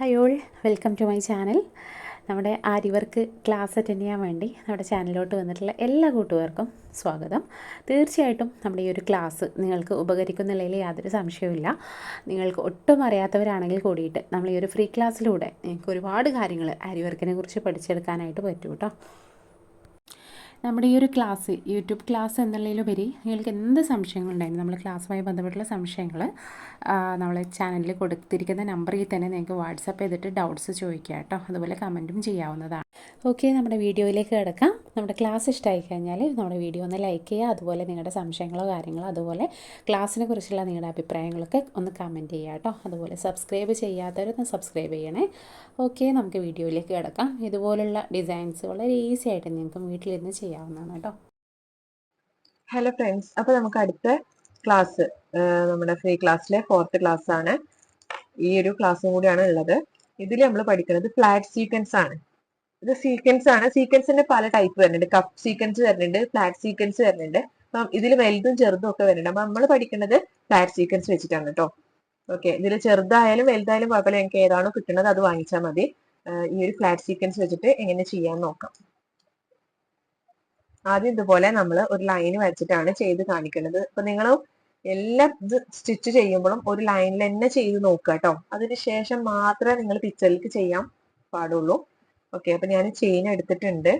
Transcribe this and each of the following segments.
Hi all welcome to my channel നമ്മുടെ ആര്യവർക്ക് class attend ചെയ്യാൻ വേണ്ടി നമ്മുടെ ചാനലിലോട്ട് വന്നിട്ടുള്ള എല്ലാ കൂട്ടുകാർക്കും സ്വാഗതം. തീർച്ചയായിട്ടും നമ്മുടെ ഈ ഒരു ക്ലാസ് നിങ്ങൾക്ക് ഉപകരിക്കുന്ന നിലയിൽ യാതൊരു സംശയവുമില്ല നിങ്ങൾക്ക് ഒട്ടും അറിയാത്തവരാണെങ്കിൽ കൂടിയിട്ട് നമ്മൾ ഈ ഒരു ഫ്രീ ക്ലാസ്സിലൂടെ നിങ്ങൾക്ക് ഒരുപാട് കാര്യങ്ങൾ ആര്യവർക്കിനെ കുറിച്ച് പഠിച്ചെടുക്കാനായിട്ട് പറ്റും കേട്ടോ നമ്മുടെ ഈ ഒരു ക്ലാസ് യൂട്യൂബ് ക്ലാസ് എന്നുള്ളതിലുപരി നിങ്ങൾക്ക് എന്ത് സംശയങ്ങളുണ്ടായിരുന്നു നമ്മൾ ക്ലാസ്സുമായി ബന്ധപ്പെട്ടുള്ള സംശയങ്ങൾ നമ്മൾ ചാനലിൽ കൊടുത്തിരിക്കുന്ന നമ്പറിൽ തന്നെ നിങ്ങൾക്ക് വാട്സപ്പ് ചെയ്തിട്ട് ഡൗട്ട്സ് ചോദിക്കുക കേട്ടോ. അതുപോലെ കമന്റും ചെയ്യാവുന്നതാണ്. ഓക്കെ നമ്മുടെ വീഡിയോയിലേക്ക് കിടക്കാം. നമ്മുടെ ക്ലാസ് ഇഷ്ടമായി കഴിഞ്ഞാൽ നമ്മുടെ വീഡിയോ ഒന്ന് ലൈക്ക് ചെയ്യുക. അതുപോലെ നിങ്ങളുടെ സംശയങ്ങളോ കാര്യങ്ങളോ അതുപോലെ ക്ലാസ്സിനെ കുറിച്ചുള്ള നിങ്ങളുടെ അഭിപ്രായങ്ങളൊക്കെ ഒന്ന് കമന്റ് ചെയ്യുക കേട്ടോ. അതുപോലെ സബ്സ്ക്രൈബ് ചെയ്യാത്തവരൊന്ന് സബ്സ്ക്രൈബ് ചെയ്യണേ. ഓക്കെ നമുക്ക് വീഡിയോയിലേക്ക് കിടക്കാം. ഇതുപോലുള്ള ഡിസൈൻസ് വളരെ ഈസി ആയിട്ട് നിങ്ങൾക്ക് വീട്ടിലിരുന്ന് ചെയ്യാവുന്നതാണ് കേട്ടോ. ഹലോ ഫ്രണ്ട്സ് അപ്പോൾ നമുക്ക് അടുത്ത ക്ലാസ് നമ്മുടെ ഫ്രീ ക്ലാസ്സിലെ ഫോർത്ത് ക്ലാസ് ആണ്. ഈ ഒരു ക്ലാസ്സും കൂടിയാണ് ഉള്ളത്. ഇതിൽ നമ്മൾ പഠിക്കുന്നത് ഫ്ലാറ്റ് സീക്വൻസ് ആണ്. ഇത് സീക്വൻസ് ആണ്. സീക്വൻസിന്റെ പല ടൈപ്പ് വരുന്നുണ്ട്. കപ്പ് സീക്വൻസ് വരുന്നുണ്ട് ഫ്ലാറ്റ് സീക്വൻസ് വരുന്നുണ്ട്. അപ്പം ഇതിൽ വലുതും ചെറുതും ഒക്കെ വരുന്നുണ്ട്. അപ്പൊ നമ്മൾ പഠിക്കുന്നത് ഫ്ലാറ്റ് സീക്വൻസ് വെച്ചിട്ടാണ് കേട്ടോ ഓക്കെ ഇതിൽ ചെറുതായാലും വലുതായാലും കുഴപ്പമില്ല. ഞങ്ങൾക്ക് ഏതാണോ കിട്ടുന്നത് അത് വാങ്ങിച്ചാൽ മതി. ഈ ഒരു ഫ്ലാറ്റ് സീക്വൻസ് വെച്ചിട്ട് എങ്ങനെ ചെയ്യാൻ നോക്കാം. ആദ്യം ഇതുപോലെ നമ്മൾ ഒരു ലൈൻ വരച്ചിട്ടാണ് ചെയ്ത് കാണിക്കുന്നത്. അപ്പൊ നിങ്ങൾ എല്ലാ ഇത് സ്റ്റിച്ച് ചെയ്യുമ്പോഴും ഒരു ലൈനിൽ തന്നെ ചെയ്ത് നോക്കുക കേട്ടോ അതിനുശേഷം മാത്രമേ നിങ്ങൾ പിക്ചറിലേക്ക് ചെയ്യാൻ പാടുള്ളൂ. ഓക്കെ അപ്പൊ ഞാൻ ചെയിൻ എടുത്തിട്ടുണ്ട്.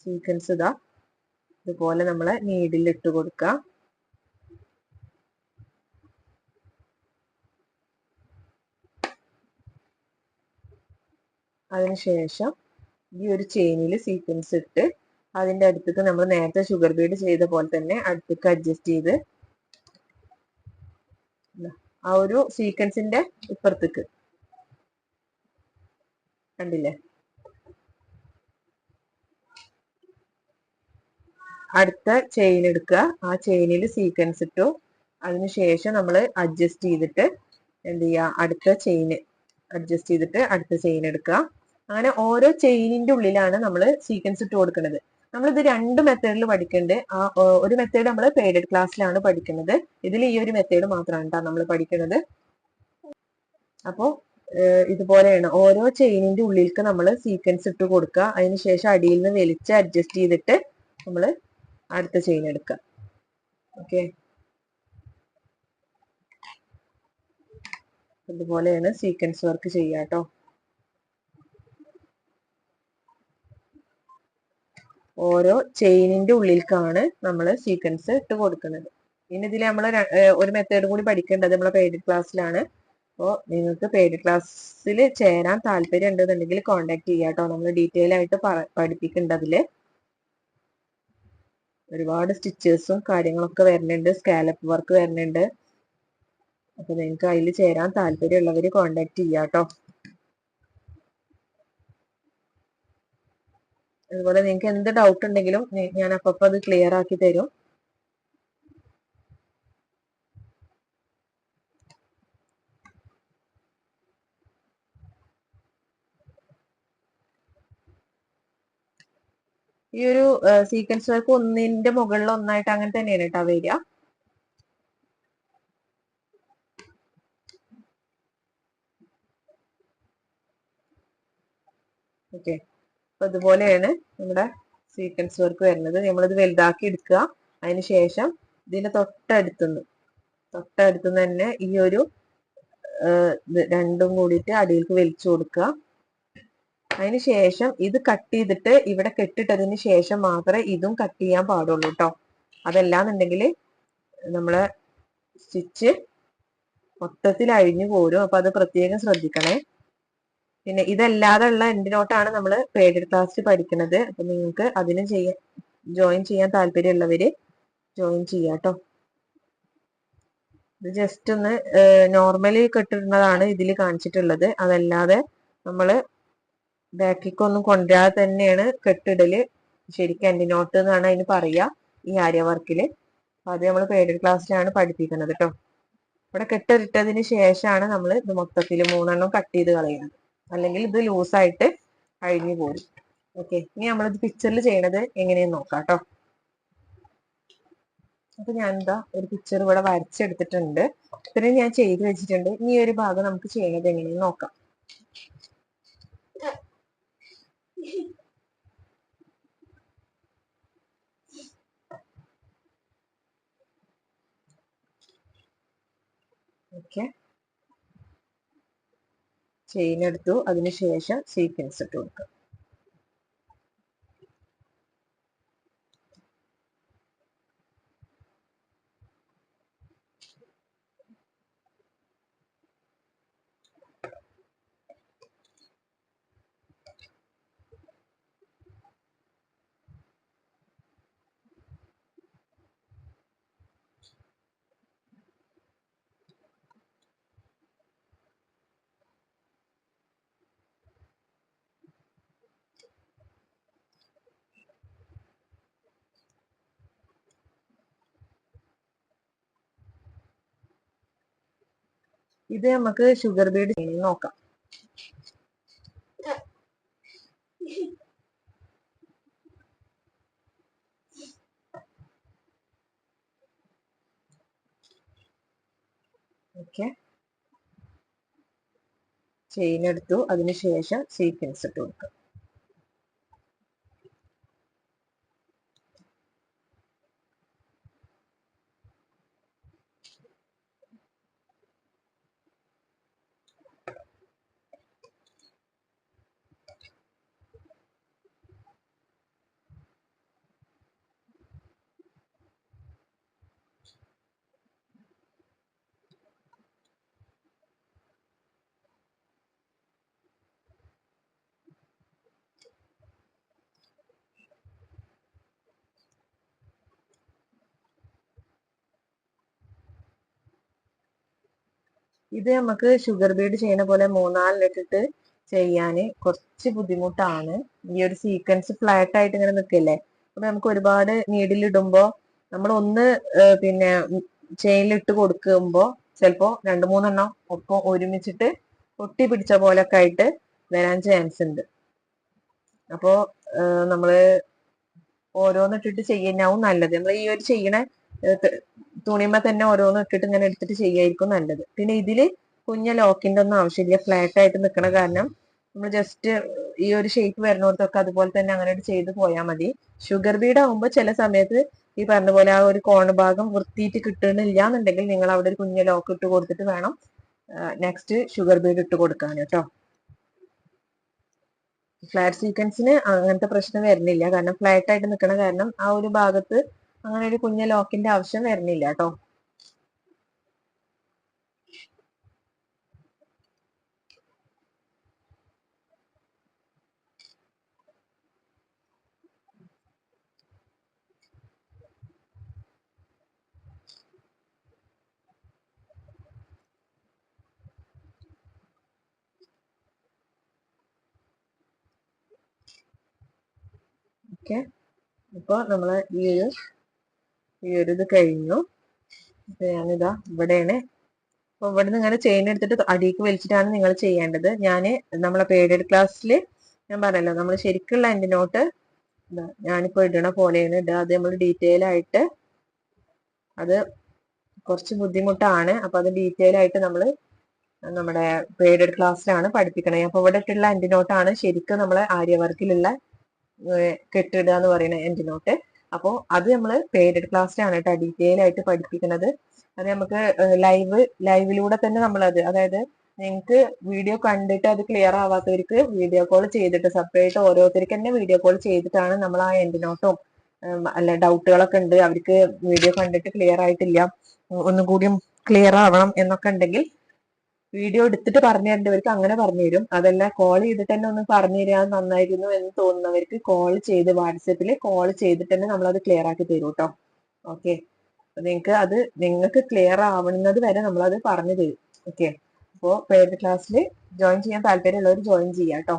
സീക്വൻസ് ഇതാ. ഇതുപോലെ നമ്മൾ നീഡിൽ ഇട്ട് കൊടുക്കുക അതിനുശേഷം ഈ ഒരു ചെയിനിൽ സീക്വൻസ് ഇട്ട് അതിന്റെ അടുത്തേക്ക് നമ്മൾ നേരത്തെ ഷുഗർ ബീഡ് ചെയ്ത പോലെ തന്നെ അടുത്തേക്ക് അഡ്ജസ്റ്റ് ചെയ്ത് ആ ഒരു സീക്വൻസിന്റെ ഇപ്പുറത്തേക്ക്. കണ്ടില്ലേ? അടുത്ത ചെയിൻ എടുക്കുക. ആ ചെയിനിൽ സീക്വൻസ് ഇട്ടു. അതിനുശേഷം നമ്മൾ അഡ്ജസ്റ്റ് ചെയ്തിട്ട് എന്ത് ചെയ്യുക? അടുത്ത ചെയിന് അഡ്ജസ്റ്റ് ചെയ്തിട്ട് അടുത്ത ചെയിൻ എടുക്കുക. അങ്ങനെ ഓരോ ചെയിനിന്റെ ഉള്ളിലാണ് നമ്മൾ സീക്വൻസ് ഇട്ട് കൊടുക്കുന്നത് നമ്മൾ ഇത് രണ്ട് മെത്തേഡിൽ പഠിക്കുന്നുണ്ട് ആ ഒരു മെത്തേഡ് നമ്മൾ പെയ്ഡഡ് ക്ലാസ്സിലാണ് പഠിക്കുന്നത്. ഇതിൽ ഈ ഒരു മെത്തേഡ് മാത്രമാണ് നമ്മൾ പഠിക്കുന്നത് അപ്പോൾ ഇതുപോലെയാണ്. ഓരോ ചെയിനിന്റെ ഉള്ളിലേക്ക് നമ്മൾ സീക്വൻസ് ഇട്ട് കൊടുക്കുക അതിനുശേഷം അടിയിൽ നിന്ന് വലിച്ച് അഡ്ജസ്റ്റ് ചെയ്തിട്ട് നമ്മൾ അടുത്ത ചെയിൻ എടുക്കുക ഓക്കെ? ഇതുപോലെയാണ് സീക്വൻസ് വർക്ക് ചെയ്യുക ഓരോ ചെയിനിന്റെ ഉള്ളിലേക്കാണ് നമ്മൾ സീക്വൻസ് ഇട്ട് കൊടുക്കുന്നത്. ഇനി ഇതിൽ നമ്മൾ ഒരു മെത്തേഡ് കൂടി പഠിക്കേണ്ടത് നമ്മളെ പെയ്ഡ് ക്ലാസ്സിലാണ് അപ്പോൾ നിങ്ങൾക്ക് പെയ്ഡ് ക്ലാസ്സിൽ ചേരാൻ താല്പര്യം ഉണ്ടെന്നുണ്ടെങ്കിൽ കോൺടാക്ട് ചെയ്യുക കേട്ടോ നമ്മൾ ഡീറ്റെയിൽ ആയിട്ട് അതിൽ ഒരുപാട് സ്റ്റിച്ചേഴ്സും കാര്യങ്ങളൊക്കെ വരുന്നുണ്ട്. സ്കാലപ്പ് വർക്ക് വരുന്നുണ്ട്. അപ്പൊ നിങ്ങൾക്ക് അതിൽ ചേരാൻ താല്പര്യമുള്ളവർ കോൺടാക്ട് ചെയ്യാട്ടോ. കേട്ടോ അതുപോലെ നിങ്ങൾക്ക് എന്ത് ഡൗട്ട് ഉണ്ടെങ്കിലും ഞാൻ അപ്പപ്പോ അത് ക്ലിയർ ആക്കി തരും. ഈ ഒരു സീക്വൻസ് വർക്ക് ഒന്നിന്റെ മുകളിൽ ഒന്നായിട്ട് അങ്ങനെ തന്നെയാണ് കേട്ടോ വരിക ഓക്കെ. അപ്പൊ ഇതുപോലെയാണ് നമ്മുടെ സീക്വൻസ് വർക്ക് വരുന്നത്. നമ്മളിത് വലുതാക്കി എടുക്കുക. അതിന് ശേഷം ഇതിന്റെ തൊട്ടടുത്തുനിന്ന് തൊട്ടടുത്തുനിന്ന് തന്നെ ഈ ഒരു രണ്ടും കൂടിയിട്ട് അടിയിലേക്ക് വലിച്ചു കൊടുക്കുക. അതിന് ശേഷം ഇത് കട്ട് ചെയ്തിട്ട് ഇവിടെ കെട്ടിട്ടതിന് ശേഷം മാത്രമേ ഇതും കട്ട് ചെയ്യാൻ പാടുള്ളൂ കേട്ടോ അതല്ലാന്നുണ്ടെങ്കിൽ നമ്മളെ സ്റ്റിച്ച് മൊത്തത്തിൽ അഴിഞ്ഞു പോരും. അപ്പൊ അത് പ്രത്യേകം ശ്രദ്ധിക്കണേ. പിന്നെ ഇതല്ലാതെ ഉള്ള എന്തിനോട്ടാണ് നമ്മൾ പേയ്ഡ് ക്ലാസ് പഠിക്കുന്നത് അപ്പൊ നിങ്ങൾക്ക് അതിന് ചെയ്യാൻ ജോയിൻ ചെയ്യാൻ താല്പര്യമുള്ളവര് ജോയിൻ ചെയ്യാട്ടോ ഇത് ജസ്റ്റ് ഒന്ന് നോർമലി കെട്ടിടുന്നതാണ് ഇതിൽ കാണിച്ചിട്ടുള്ളത്. അതല്ലാതെ നമ്മൾ ബാക്കിക്കൊന്നും കൊണ്ടുവരാതെ തന്നെയാണ് കെട്ടിടൽ ശരിക്കും എൻഡിനോട്ട് എന്നാണ് അതിന് പറയുക ഈ ആര്യ വർക്കിൽ അപ്പൊ അത് നമ്മൾ പേയ്ഡ് ക്ലാസ്സിലാണ് പഠിപ്പിക്കുന്നത് കേട്ടോ ഇവിടെ കെട്ടിട്ടതിന് ശേഷമാണ് നമ്മൾ ഇത് മൊത്തത്തിൽ മൂന്നെണ്ണം കട്ട് ചെയ്ത് കളയുന്നത് അല്ലെങ്കിൽ ഇത് ലൂസായിട്ട് അഴിഞ്ഞു പോകും ഓക്കെ ഇനി നമ്മളിത് പിക്ചറിൽ ചെയ്യണത് എങ്ങനെയെന്ന് നോക്കാം കേട്ടോ അപ്പൊ ഞാൻ എന്താ ഒരു പിക്ചർ ഇവിടെ വരച്ചെടുത്തിട്ടുണ്ട്. ഇത്രയും ഞാൻ ചെയ്ത് വെച്ചിട്ടുണ്ട്. ഇനി ഒരു ഭാഗം നമുക്ക് ചെയ്യണത് എങ്ങനെയെന്ന് നോക്കാം. ഓക്കെ ചെയിൻ എടുത്തു. അതിനുശേഷം സീക്വൻസ് ഇട്ട് കൊടുക്കുക. ഇത് നമുക്ക് ഷുഗർ ബീഡ് നോക്കാം. ഓക്കെ ചെയിൻ എടുത്തു. അതിനുശേഷം സീക്വൻസ് ഇട്ട് കൊടുക്കുക ഇത് നമുക്ക് ഷുഗർ ബീഡ് ചെയ്യുന്ന പോലെ മൂന്നാലിട്ടിട്ട് ചെയ്യാന് കുറച്ച് ബുദ്ധിമുട്ടാണ്. ഈ ഒരു സീക്വൻസ് ഫ്ലാറ്റ് ആയിട്ട് ഇങ്ങനെ നിൽക്കില്ലേ? അപ്പൊ നമുക്ക് ഒരുപാട് ഇടുമ്പോ നമ്മൾ ഒന്ന് പിന്നെ ചെയിനിലിട്ട് കൊടുക്കുമ്പോ ചിലപ്പോ രണ്ടു മൂന്നെണ്ണം ഒപ്പം ഒരുമിച്ചിട്ട് ഒട്ടി പിടിച്ച പോലൊക്കെ ആയിട്ട് വരാൻ ചാൻസ് ഉണ്ട്. അപ്പോ നമ്മൾ ഓരോന്നിട്ടിട്ട് ചെയ്യുന്നതാവും നല്ലത്. നമ്മൾ ഈ ഒരു ചെയ്യണ തുണിമ തന്നെ ഓരോന്ന് ഇട്ടിട്ട് ഇങ്ങനെ എടുത്തിട്ട് ചെയ്യായിരിക്കും നല്ലത്. പിന്നെ ഇതിൽ കുഞ്ഞ ലോക്കിന്റെ ഒന്നും ആവശ്യമില്ല. ഫ്ലാറ്റ് ആയിട്ട് നിൽക്കണ കാരണം നമ്മൾ ജസ്റ്റ് ഈ ഒരു ഷേപ്പ് വരുന്നവർക്കൊക്കെ അതുപോലെ തന്നെ അങ്ങനെ ചെയ്ത് പോയാൽ മതി. ഷുഗർ ബീഡ് ആകുമ്പോൾ ചില സമയത്ത് ഈ പറഞ്ഞ പോലെ ആ ഒരു കോൺ ഭാഗം വൃത്തിയിട്ട് കിട്ടണില്ല എന്നുണ്ടെങ്കിൽ നിങ്ങൾ അവിടെ ഒരു കുഞ്ഞ ലോക്ക് ഇട്ട് കൊടുത്തിട്ട് വേണം നെക്സ്റ്റ് ഷുഗർ ബീഡ് ഇട്ട് കൊടുക്കാൻ കേട്ടോ. ഫ്ലാറ്റ് സീക്വൻസിന് അങ്ങനത്തെ പ്രശ്നം വരുന്നില്ല. കാരണം ഫ്ലാറ്റ് ആയിട്ട് നിൽക്കണ കാരണം ആ ഒരു ഭാഗത്ത് അങ്ങനെ ഒരു കുഞ്ഞ ലോക്കിന്റെ ആവശ്യം വരുന്നില്ല കേട്ടോ. അപ്പോൾ നമ്മൾ ഈ ഒരു ഈ ഒരു ഇത് കഴിഞ്ഞു. അപ്പൊ ഞാനിതാ ഇവിടെയാണ്. അപ്പൊ ഇവിടെ നിന്ന് ഇങ്ങനെ ചെയിൻ എടുത്തിട്ട് അടിയിക്ക് വലിച്ചിട്ടാണ് നിങ്ങൾ ചെയ്യേണ്ടത്. ഞാൻ നമ്മളെ പേരിയഡ് ക്ലാസ്സിൽ ഞാൻ പറഞ്ഞല്ലോ നമ്മൾ ശരിക്കുള്ള എന്റെ നോട്ട് ഞാനിപ്പോ ഇടണ പോലെയാണ് ഇടുക അത് നമ്മൾ ഡീറ്റെയിൽ ആയിട്ട് അത് കുറച്ച് ബുദ്ധിമുട്ടാണ്. അപ്പൊ അത് ഡീറ്റെയിൽ ആയിട്ട് നമ്മൾ നമ്മുടെ പേരിയഡ് ക്ലാസ്സിലാണ് പഠിപ്പിക്കണത് അപ്പൊ ഇവിടെ ഇട്ടുള്ള എന്റെ നോട്ടാണ് ശരിക്കും നമ്മളെ ആര്യവർക്കിലുള്ള കെട്ടിടുക എന്ന് പറയുന്ന എന്റെ നോട്ട് അപ്പോൾ അത് നമ്മൾ പേരിയഡ് ക്ലാസ്സിലാണ് കേട്ടോ ഡീറ്റെയിൽ ആയിട്ട് പഠിപ്പിക്കുന്നത്. അത് നമുക്ക് ലൈവ് ലൈവിലൂടെ തന്നെ നമ്മളത് അതായത് നിങ്ങൾക്ക് വീഡിയോ കണ്ടിട്ട് അത് ക്ലിയർ ആവാത്തവർക്ക് വീഡിയോ കോൾ ചെയ്തിട്ട് സെപ്പറേറ്റ് ഓരോരുത്തർക്ക് തന്നെ വീഡിയോ കോൾ ചെയ്തിട്ടാണ് നമ്മൾ ആ എൻഡ് നോട്ടും അല്ല ഡൗട്ടുകളൊക്കെ ഉണ്ട്. അവർക്ക് വീഡിയോ കണ്ടിട്ട് ക്ലിയർ ആയിട്ടില്ല. ഒന്നും കൂടിയും ക്ലിയർ ആവണം എന്നൊക്കെ ഉണ്ടെങ്കിൽ വീഡിയോ എടുത്തിട്ട് പറഞ്ഞു തരേണ്ടവർക്ക് അങ്ങനെ പറഞ്ഞു തരും അതല്ല കോൾ ചെയ്തിട്ട് തന്നെ ഒന്ന് പറഞ്ഞു തരാൻ നന്നായിരുന്നു എന്ന് തോന്നുന്നവർക്ക് കോൾ ചെയ്ത് വാട്സപ്പിൽ കോൾ ചെയ്തിട്ട് തന്നെ നമ്മളത് ക്ലിയർ ആക്കി തരും കേട്ടോ ഓക്കെ നിങ്ങൾക്ക് അത് നിങ്ങൾക്ക് ക്ലിയർ ആവുന്നത് വരെ നമ്മളത് പറഞ്ഞു തരും. ഓക്കെ അപ്പോൾ പ്രൈവറ്റ് ക്ലാസ്സിൽ ജോയിൻ ചെയ്യാൻ താല്പര്യമുള്ളവർ ജോയിൻ ചെയ്യാം കേട്ടോ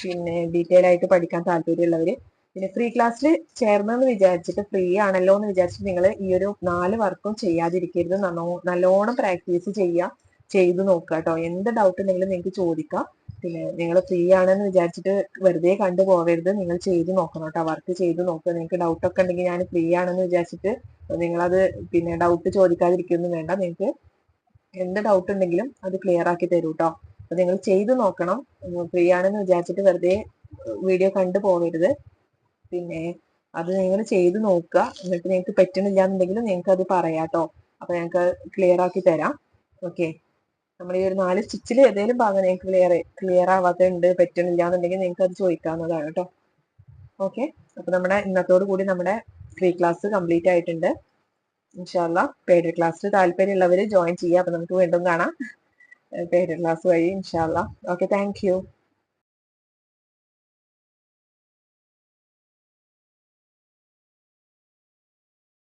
പിന്നെ ഡീറ്റെയിൽ ആയിട്ട് പഠിക്കാൻ താല്പര്യമുള്ളവർ പിന്നെ ഫ്രീ ക്ലാസ്സിൽ ചേർന്നെന്ന് വിചാരിച്ചിട്ട് ഫ്രീ ആണല്ലോ എന്ന് വിചാരിച്ചിട്ട് നിങ്ങൾ ഈ ഒരു നാല് വർക്കും ചെയ്യാതിരിക്കരുത്. നല്ലോണം പ്രാക്ടീസ് ചെയ്യുക ചെയ്തു നോക്കുക കേട്ടോ എന്ത് ഡൗട്ട് ഉണ്ടെങ്കിലും നിങ്ങൾക്ക് ചോദിക്കാം. പിന്നെ നിങ്ങൾ ഫ്രീ ആണെന്ന് വിചാരിച്ചിട്ട് വെറുതെ കണ്ടു പോകരുത് നിങ്ങൾ ചെയ്തു നോക്കണം കേട്ടോ. വർക്ക് ചെയ്തു നോക്കുക നിങ്ങൾക്ക് ഡൗട്ട് ഒക്കെ ഉണ്ടെങ്കിൽ ഞാൻ ഫ്രീ ആണെന്ന് വിചാരിച്ചിട്ട് നിങ്ങളത് പിന്നെ ഡൗട്ട് ചോദിക്കാതിരിക്കൊന്നും വേണ്ട. നിങ്ങൾക്ക് എന്ത് ഡൗട്ട് ഉണ്ടെങ്കിലും അത് ക്ലിയർ ആക്കി തരൂ കേട്ടോ അപ്പൊ നിങ്ങൾ ചെയ്തു നോക്കണം. ഫ്രീ ആണെന്ന് വിചാരിച്ചിട്ട് വെറുതെ വീഡിയോ കണ്ടു പോകരുത് പിന്നെ അത് നിങ്ങൾ ചെയ്തു നോക്കുക. എന്നിട്ട് നിങ്ങൾക്ക് പറ്റണില്ല എന്നുണ്ടെങ്കിൽ നിങ്ങൾക്ക് അത് പറയാം കേട്ടോ അപ്പൊ ഞങ്ങൾക്ക് ക്ലിയർ ആക്കി തരാം. ഓക്കെ നമ്മൾ ഈ ഒരു നാല് സ്റ്റിച്ചിൽ ഏതെങ്കിലും ഭാഗം നിങ്ങൾക്ക് ക്ലിയർ ക്ലിയർ ആവാത്തുണ്ട് പറ്റണില്ല എന്നുണ്ടെങ്കിൽ നിങ്ങൾക്ക് അത് ചോദിക്കാവുന്നതാണ് കേട്ടോ. ഓക്കെ അപ്പൊ നമ്മുടെ ഇന്നത്തോടു കൂടി നമ്മുടെ ഫ്രീ ക്ലാസ് കംപ്ലീറ്റ് ആയിട്ടുണ്ട്. ഇൻഷാല്ല പെയ്ഡ് ക്ലാസ്സിൽ താല്പര്യമുള്ളവർ ജോയിൻ ചെയ്യുക അപ്പൊ നമുക്ക് വീണ്ടും കാണാം. പെയ്ഡ് ക്ലാസ് വഴി ഇൻഷാല്ല ഓക്കെ താങ്ക്